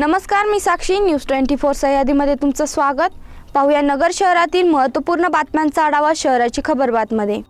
नमस्कार मी Sakshi. News twenty four सह्यादीमध्ये तुमचं स्वागत. पाहूया नगर शहरातील महत्त्वपूर्ण बातम्यांचा आढावा शहराची खबरबातमध्ये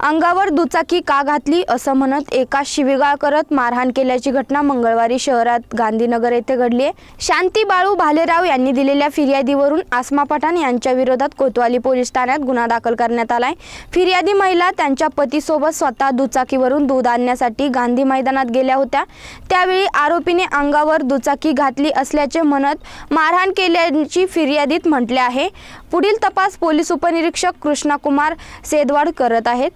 अंगावर दुचाकी का घातली असं म्हणत एका शिवीगाळ करत मारहाण केल्याची घटना मंगळवारी शहरात गांधीनगर येथे घडली आहे. शांती बाळू भालेराव यांनी दिलेल्या फिर्यादीवरून आसमा पठाण यांच्या विरोधात कोतवाली पोलीस ठाण्यात गुन्हा दाखल करण्यात आलाय. फिर्यादी महिला त्यांच्या पतीसोबत स्वतः दुचाकीवरून दूध आणण्यासाठी गांधी मैदानात गेल्या होत्या. त्यावेळी आरोपीने अंगावर दुचाकी घातली असल्याचे म्हणत मारहाण केल्याची फिर्यादीत म्हटले आहे. पुढील तपास पोलीस उपनिरीक्षक कृष्णाकुमार सेदवाड करत आहेत.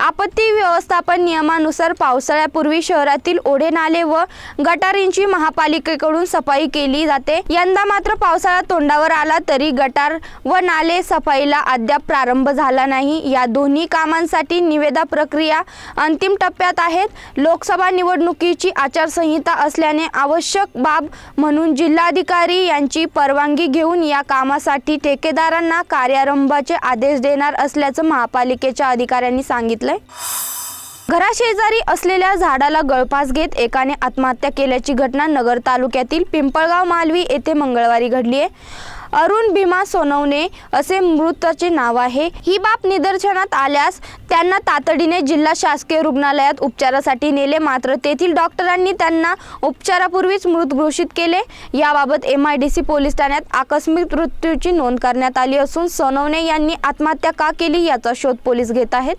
आपत्ती व्यवस्थापन नियमानुसार पावसाळ्यापूर्वी शहरातील ओढे नाले व गटारींची महापालिकेकडून सफाई केली जाते. यंदा मात्र पावसाळा तोंडावर आला तरी गटार व नाले सफाईला अद्याप प्रारंभ झाला नाही. या दोन्ही कामांसाठी निवेदा प्रक्रिया अंतिम टप्प्यात आहेत. लोकसभा निवडणुकीची आचारसंहिता असल्याने आवश्यक बाब म्हणून जिल्हाधिकारी यांची परवानगी घेऊन या कामासाठी ठेकेदारांना कार्यारंभाचे आदेश देणार असल्याचं महापालिकेच्या अधिकाऱ्यांनी सांगितलं. आलंय घराशेजारी असलेल्या झाडाला गळफास घेत एकाने आत्महत्या केल्याची घटना नगर तालुक्यातील पिंपळगाव मालवी येथे मंगळवारी घडली आहे. अरुण भीमा सोनवणे असे मृताचे नाव आहे. ही बाब निदर्शनात आल्यास त्यांना तातडीने जिल्हा शासकीय रुग्णालयात उपचारासाठी नेले. मात्र तेथील डॉक्टरांनी त्यांना उपचारापूर्वीच मृत घोषित केले. याबाबत M I D C police ठाण्यात आकस्मिक मृत्यूची नोंद करण्यात आली असून सोनवणे यांनी आत्महत्या का केली याचा शोध पोलीस घेत आहेत.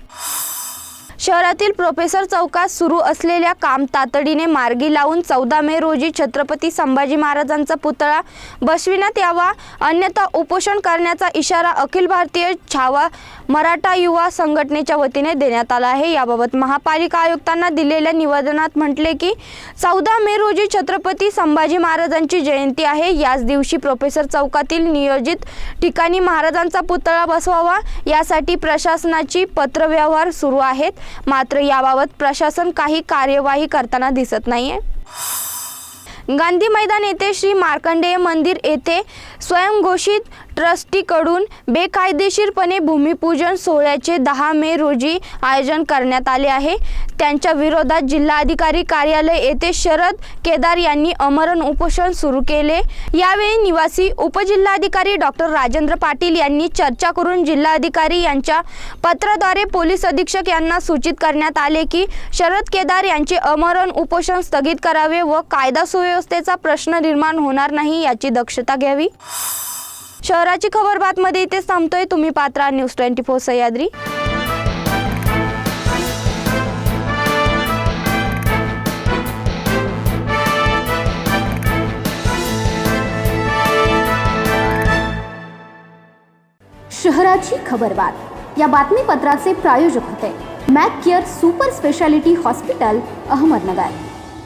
शहरातील प्रोफेसर चौकात सुरू असलेल्या काम तातडीने मार्गी लावून चौदा मे रोजी छत्रपती संभाजी महाराजांचा पुतळा बसविण्यात यावा. अन्यथा उपोषण करण्याचा इशारा अखिल भारतीय छावा मराठा युवा संघटनेच्या वतीने देण्यात आला आहे. याबाबत महापालिका आयुक्तांना दिलेल्या निवेदनात म्हटले की चौदा मे रोजी छत्रपती संभाजी महाराजांची जयंती आहे. याच दिवशी प्रोफेसर चौकातील नियोजित ठिकाणी महाराजांचा पुतळा बसवावा. यासाठी प्रशासनाची पत्रव्यवहार सुरू आहेत. मात्र याबाबत प्रशासन काही कार्यवाही करताना दिसत नाहीये. गांधी मैदान येथे श्री मार्कंडेय मंदिर येथे स्वयंघोषित ट्रस्टीकडून बेकायदेशीरपणे भूमिपूजन सोहळ्याचे दहा मे रोजी आयोजन करण्यात आले आहे. त्यांच्या विरोधात जिल्हाधिकारी कार्यालय येथे शरद केदार यांनी अमरण उपोषण सुरू केले. यावेळी निवासी उपजिल्हाधिकारी डॉक्टर राजेंद्र पाटील यांनी चर्चा करून जिल्हाधिकारी यांच्या पत्राद्वारे पोलीस अधीक्षक यांना सूचित करण्यात आले की शरद केदार यांचे अमरण उपोषण स्थगित करावे व कायदा सुव्यवस्थेचा प्रश्न निर्माण होणार नाही याची दक्षता घ्यावी. शहराची खबर बातमध्ये इथे थांबतोय तुम्ही पात्रा न्यूज ट्वेंटी फोर सह्याद्री. शहराची खबरबात या बातमीपत्राचे प्रायोजक होते Mac Care super speciality hospital Ahmednagar.